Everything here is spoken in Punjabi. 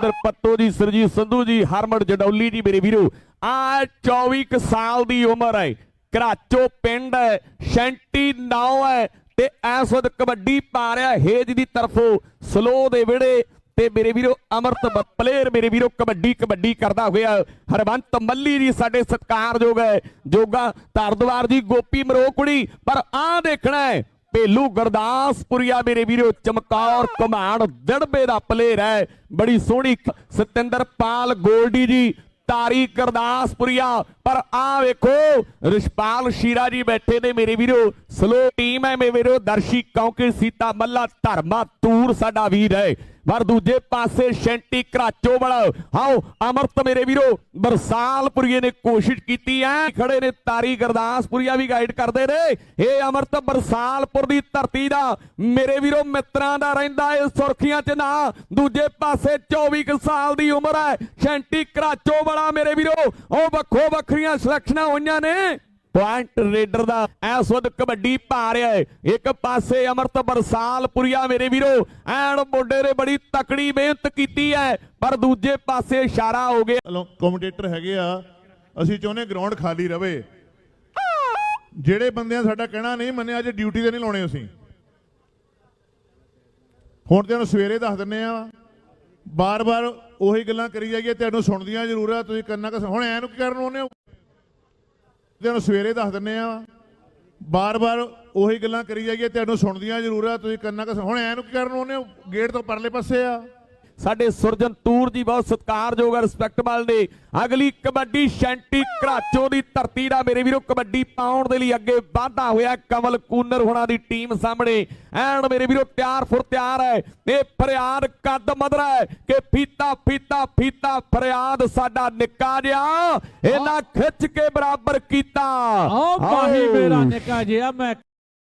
ਜਤਿੰਦਰ ਪੱਟੋ ਜੀ, ਸਰਜੀਤ ਸੰਧੂ ਜੀ, ਹਰਮਨ ਜਡੌਲੀ ਜੀ ਮੇਰੇ ਵੀਰੋ ਆ 24 ਸਾਲ ਦੀ ਉਮਰ ਹੈ। ਘਰਾਚੋ ਪਿੰਡ ਹੈ, ਸ਼ੈਂਟੀ ਨਾਉ ਹੈ ਤੇ ਐਸ ਵਕਤ ਕਬੱਡੀ ਪਾ ਰਿਹਾ ਹੇਜ ਦੀ ਤਰਫੋਂ, ਸਲੋ ਦੇ ਵਿੜੇ ਤੇ ਮੇਰੇ ਵੀਰੋ ਅਮਰਤ ਪਲੇਅਰ ਮੇਰੇ ਵੀਰੋ ਕਬੱਡੀ ਕਬੱਡੀ ਕਰਦਾ ਹੋਇਆ ਹਰਵੰਤ ਮੱਲੀ ਜੀ ਸਾਡੇ ਸਤਿਕਾਰਯੋਗ ਹੈ। ਜੋਗਾ ਧਰਦਵਾਰ ਜੀ, ਗੋਪੀ ਮਰੋਕੜੀ, ਪਰ ਆ ਦੇਖਣਾ ਹੈ ਭੇਲੂ ਗੁਰਦਾਸਪੁਰੀਆ ਮੇਰੇ ਵੀਰੋ, ਚਮਕੌਰ ਕਮਾਨ ਦੜਬੇ ਦਾ ਪਲੇਅਰ ਹੈ। ਬੜੀ ਸੋਹਣੀ ਸਤਿੰਦਰ ਪਾਲ ਗੋਲਡੀ ਜੀ, ਤਾਰੀ ਗੁਰਦਾਸਪੁਰੀਆ। ਪਰ ਆ ਵੇਖੋ, ਰਿਸ਼ਪਾਲ ਸ਼ੀਰਾ ਜੀ ਬੈਠੇ ਨੇ ਮੇਰੇ ਵੀਰੋ। ਸਲੋ ਟੀਮ ਹੈ ਮੇਰੇ ਵੀਰੋ, ਦਰਸ਼ੀ ਕੌਂਕੇ ਸੀਤਾ ਮੱਲਾ, ਧਰਮਾ, ਤੂਰ ਸਾਡਾ ਵੀਰ ਹੈ। ਪਰ ਦੂਜੇ ਪਾਸੇ ਸ਼ੈਂਟੀ ਘਰਾਚੋ ਵਾਲਾ ਹਾਓ ਅਮਰਤ ਮੇਰੇ ਵੀਰੋ, ਬਰਸਾਲਪੁਰੀਏ ਨੇ ਕੋਸ਼ਿਸ਼ ਕੀਤੀ ਐ, ਖੜੇ ਨੇ ਤਾਰੀ ਗੁਰਦਾਸਪੁਰੀਆ ਵੀ ਗਾਈਡ ਕਰਦੇ ਨੇ। ਇਹ ਅਮਰਤ ਬਰਸਾਲਪੁਰ ਦੀ ਧਰਤੀ ਦਾ, ਮੇਰੇ ਵੀਰੋ ਮਿੱਤਰਾਂ ਦਾ ਰਹਿੰਦਾ ਏ ਸੁਰਖੀਆਂ 'ਚ ਨਾ। ਦੂਜੇ ਪਾਸੇ 24 ਕੁ ਸਾਲ ਦੀ ਉਮਰ ਹੈ ਸ਼ੈਂਟੀ ਘਰਾਚੋ ਵਾਲਾ ਮੇਰੇ ਵੀਰੋ। ਉਹ ਵੱਖੋ ਵੱਖਰੀਆਂ ਸਿਲੈਕਸ਼ਨਾਂ ਹੋਈਆਂ ਨੇ। ਪੁਆਇੰਟ ਰੇਡਰ ਦਾ ਐਸ ਵਕਤ ਕਬੱਡੀ ਪਾ ਰਿਹਾ ਹੈ ਇੱਕ ਪਾਸੇ ਅਮਰਤ ਬਰਸਾਲਪੁਰੀਆ ਮੇਰੇ ਵੀਰੋ। ਐਨ ਮੁੰਡੇ ਨੇ ਬੜੀ ਤਕੜੀ ਮਿਹਨਤ ਕੀਤੀ ਹੈ ਪਰ ਦੂਜੇ ਪਾਸੇ ਇਸ਼ਾਰਾ ਹੋ ਗਿਆ। ਕਮੈਂਟੇਟਰ ਹੈਗੇ ਆ, ਅਸੀਂ ਚਾਹੁੰਦੇ ਗਰਾਊਂਡ ਖਾਲੀ ਰਵੇ। ਜਿਹੜੇ ਬੰਦਿਆਂ ਸਾਡਾ ਕਹਿਣਾ ਨਹੀਂ ਮੰਨਿਆ, ਅੱਜ ਡਿਊਟੀ ਤੇ ਨਹੀਂ ਲਾਉਣੇ ਅਸੀਂ। ਹੁਣ ਤੁਹਾਨੂੰ ਸਵੇਰੇ ਦੱਸ ਦਿੰਨੇ ਆ, ਬਾਰ-ਬਾਰ ਉਹੀ ਗੱਲਾਂ ਕਰੀ ਜਾਈਏ ਤੁਹਾਨੂੰ ਸੁਣਦੀਆਂ ਜ਼ਰੂਰ ਆ, ਤੁਸੀਂ ਕੰਨਾਂ ਕਸ ਹੁਣ ਐ ਨੂੰ ਕੀ ਕਰਨ ਆਉਂਦੇ ਤੁਹਾਨੂੰ ਸਵੇਰੇ ਦੱਸ ਦਿੰਨੇ ਆ। ਬਾਰ-ਬਾਰ ਉਹੀ ਗੱਲਾਂ ਕਰੀ ਜਾਈਏ, ਤੁਹਾਨੂੰ ਸੁਣਦੀਆਂ ਜ਼ਰੂਰ ਆ, ਤੁਸੀਂ ਕੰਨਾਂ ਕਸ ਹੁਣ ਐ ਨੂੰ ਕੀ ਕਰਨ ਆਉਂਦੇ ਗੇਟ ਤੋਂ ਪਰਲੇ ਪਾਸੇ ਆ। ਸਾਡੇ ਸੁਰਜਨ ਤੂਰ ਜੀ ਬਹੁਤ ਸਤਿਕਾਰਯੋਗ ਰਿਸਪੈਕਟਬਲ ਨੇ ਅਗਲੀ ਕਬੱਡੀ ਸ਼ੈਂਟੀ ਘਰਾਚੋ ਦੀ ਧਰਤੀ ਦਾ ਮੇਰੇ ਵੀਰੋ ਕਬੱਡੀ ਪਾਉਣ ਦੇ ਲਈ ਅੱਗੇ ਵਾਧਾ ਹੋਇਆ ਕਮਲ ਕੂਨਰ ਹੋਣਾ ਦੀ ਟੀਮ ਸਾਹਮਣੇ। ਐਨ ਮੇਰੇ ਵੀਰੋ ਤਿਆਰ ਫੁਰ ਤਿਆਰ ਹੈ। ਇਹ ਫਰਿਆਦ ਕੱਦ ਮਦਰਾ ਹੈ ਕਿ ਫੀਤਾ ਫੀਤਾ ਫੀਤਾ ਫਰਿਆਦ ਸਾਡਾ ਨਿੱਕਾ ਜਿਹਾ ਇਹਨਾਂ ਖਿੱਚ ਕੇ ਬਰਾਬਰ ਕੀਤਾ। ਆਓ ਮਾਹੀ। ਮੇਰਾ ਨਿੱਕਾ ਜਿਹਾ ਮੈਂ